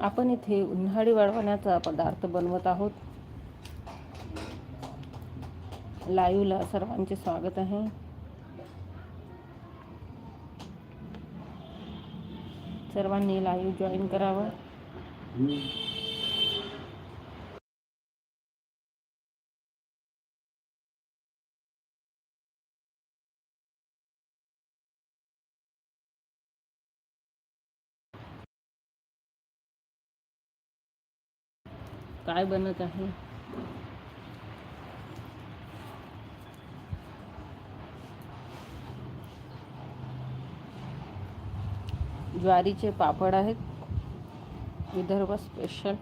आपण इथे उन्हाळी वाळवण्याचा पदार्थ बनवत आहोत. लाईव्हला सर्वांचे स्वागत आहे. सर्वांनी लाईव्ह जॉईन करावं. काय बनत आहे? ज्वारीचे पापड आहेत. विदर्भ स्पेशल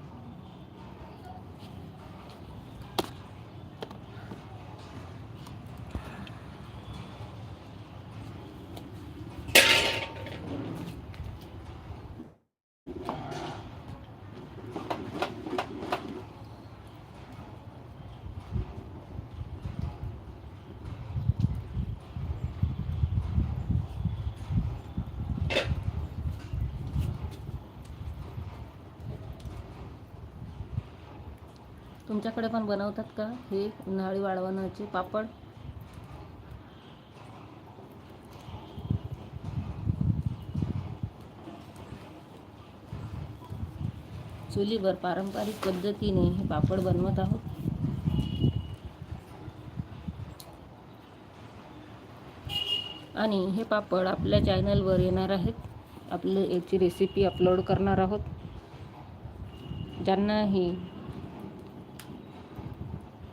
तुमच्याकडे पण बनवतात का हे उन्हाळी वाळवणाचे पापड? चुलीवर पारंपरिक पद्धतीने हे पापड बनवत आहोत. आणि हे पापड आपल्या चॅनलवर येणार आहेत. आपले याची रेसिपी अपलोड करणार आहोत. ज्यांना ही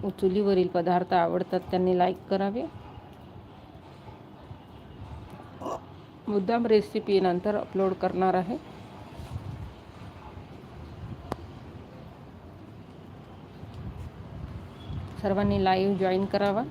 चुलीवरील पदार्थ आवडतात त्यांनी लाईक करावे. मुद्दाम रेसिपी नंतर अपलोड करणार आहे. सर्वांनी लाईव्ह जॉईन करावा.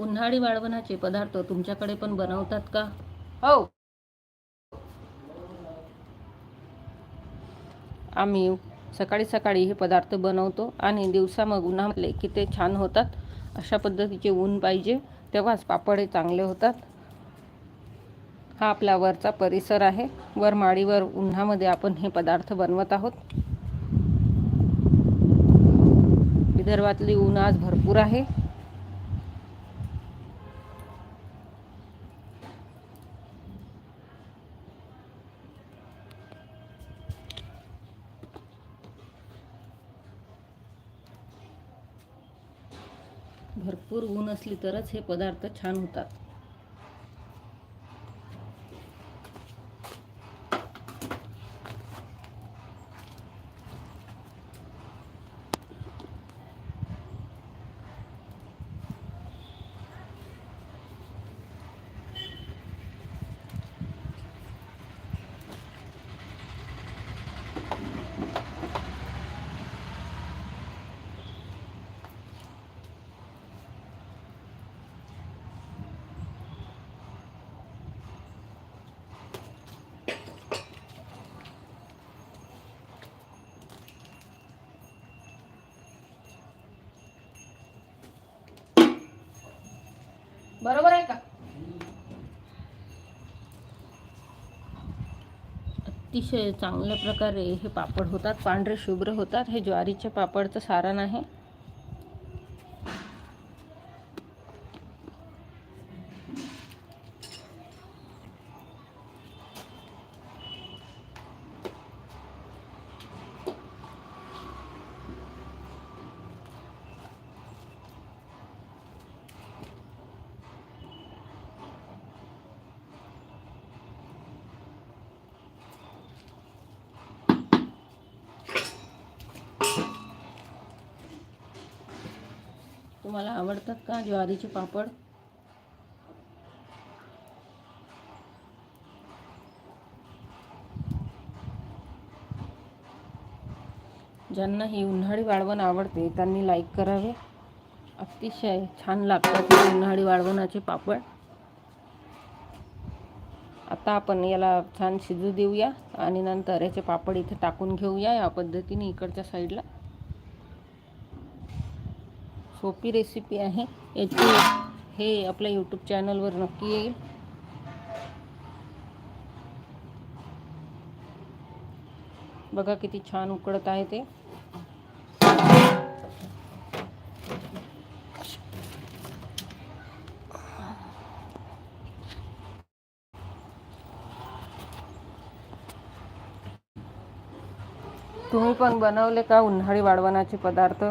उन्हाळी वाळवणाचे पदार्थ तुमच्याकडे पण बनवतात का? हो. आम्ही सकाळी सकाळी हे पदार्थ बनवतो आणि दिवसा मग उन्हामध्ये की ते छान होतात. अशा पद्धतीचे ऊन पाहिजे तेव्हाच पापड हे चांगले होतात. हा आपला वरचा परिसर आहे. वर माळीवर उन्हामध्ये आपण हे पदार्थ बनवत आहोत. विदर्भातली ऊन आज भरपूर आहे. भरपूर ऊन असली तरच हे पदार्थ छान होतात. बरोबर आहे का? अतिशय चांगल्या प्रकारे हे पापड होतात पांढरे शुभ्र होतात. हे ज्वारीच्या पापडचं सारण आहे. तुम्हाला आवडतात का? ज्वारीचे पापड? ज्यांना ही उन्हाळी वाळवण आवडते त्यांनी लाईक करावे. अतिशय छान लागतात उन्हाळी वाळवणाचे पापड. आता आपण याला छान शिजू देऊया आणि नंतर याचे पापड इथे टाकून घेऊया या पद्धतीने इकडच्या साईडला सोपी रेसिपी आहे. याची हे आपल्या यूट्यूब चॅनलवर नक्की येईल. बघा किती छान उकडत आहे ते. तुम्ही पण बनवले का उन्हाळी वाळवणाचे पदार्थ?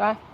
काय